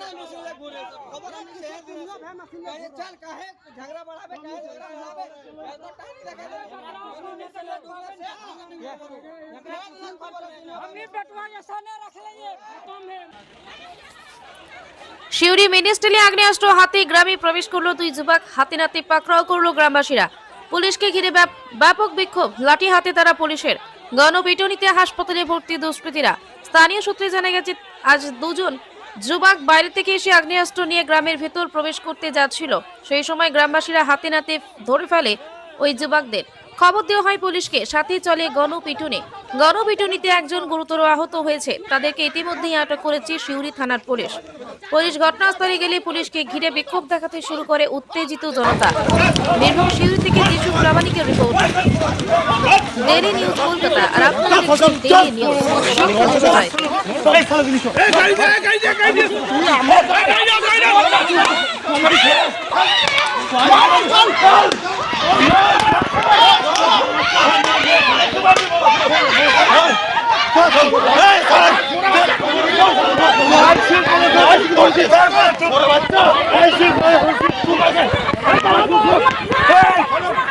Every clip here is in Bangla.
नहीं मसले घूरे खबर हम से कहे चल काहे झगड़ा बढ़ावे काहे झगड़ा बढ़ावे ऐसा टाइम लगा दे मसले ढूंढे से खबर हमने बेटवा ऐसा नहीं रख लेंगे तुम है শিউরি মিনিস্টেলে আগ্নেয়াস্ত্র হাতে গ্রামে প্রবেশ করলো দুই যুবক হাতে নাতে পাকড়াও করলো গ্রামবাসীরা পুলিশকে ঘিরে ব্যাপ- ব্যাপক বিক্ষোভ লাঠি হাতে তারা পুলিশের গণপিটুনিতে হাসপাতালে ভর্তি দুষ্কৃতীরা স্থানীয় সূত্রে জানা গেছে আজ দুজন যুবক বাইরে থেকে এসে আগ্নেয়াস্ত্র নিয়ে গ্রামের ভেতর প্রবেশ করতে যাচ্ছিল। সেই সময় গ্রামবাসীরা হাতে নাতে ধরে ফেলে ওই যুবকদের। খবর দেওয়া হয় পুলিশকে, সাথে চলে গণপিটুনি। গণপিটুনিতে একজন গুরুতর আহত হয়েছে। তাদেরকে ইতিমধ্যেই আটক করেছে শিউরি থানার পুলিশ। পুলিশ ঘটনাস্থলে গেলে পুলিশকে ঘিরে বিক্ষোভ দেখাতে শুরু করে উত্তেজিত জনতা। বীরভূম শিউরি থেকে যিশু প্রামাণিকের রিপোর্ট। ডেলি নিউজ কলকাতা আর আপনারা দেখছেন ডেলি নিউজ শিক্ষা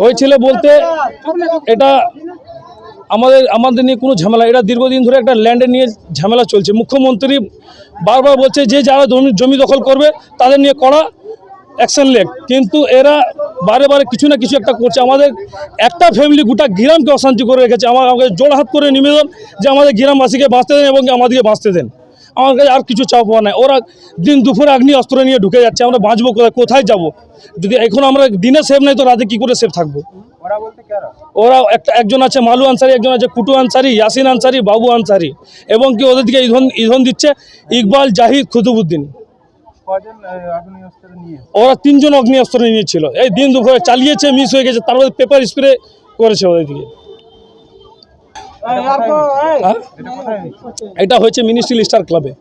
হয়েছিল বলতে এটা আমাদের আমাদের নিয়ে কোনো ঝামেলা। এটা দীর্ঘদিন ধরে একটা ল্যান্ডে নিয়ে ঝামেলা চলছে। মুখ্যমন্ত্রী বারবার বলছে, যে যারা জমি দখল করবে, তাদের নিয়ে কড়া অ্যাকশন লেগ কিন্তু এরা বারে বারে কিছু না কিছু একটা করছে। আমাদের একটা ফ্যামিলি গোটা গ্রামকে অশান্তি করে রেখেছে। আমার আমাকে জোড়হাত করে নিবেদন যে আমাদের গ্রামবাসীকে বাঁচতে দেন এবং আমাদেরকে বাঁচতে দেন। আমার কাছে আর কিছু চাপ হওয়া নাই। ওরা দিন দুপুরে আগ্নি অস্ত্র নিয়ে ঢুকে যাচ্ছে আমরা বাঁচবো কোথায় কোথায় যাব? যদি এখন আমরা দিনে সেফ নাই তো রাতে কি করে সেফ থাকব? ওরা একটা একজন আছে মালু আনসারি একজন আছে কুটু আনসারি ইয়াসিন আনসারি বাবু আনসারি এবং কি ওদের দিকে ইধন ইন্ধন দিচ্ছে ইকবাল জাহিদ খুতুবুদ্দিন ওরা তিনজন অগ্নি অস্ত্র নিয়েছিল। এই দিন দুপুরে চালিয়েছে মিস হয়ে গেছে তারপরে পেপার স্প্রে করেছে ওদের দিকে? এটা হয়েছে মিনিস্ট্রি স্টার ক্লাবে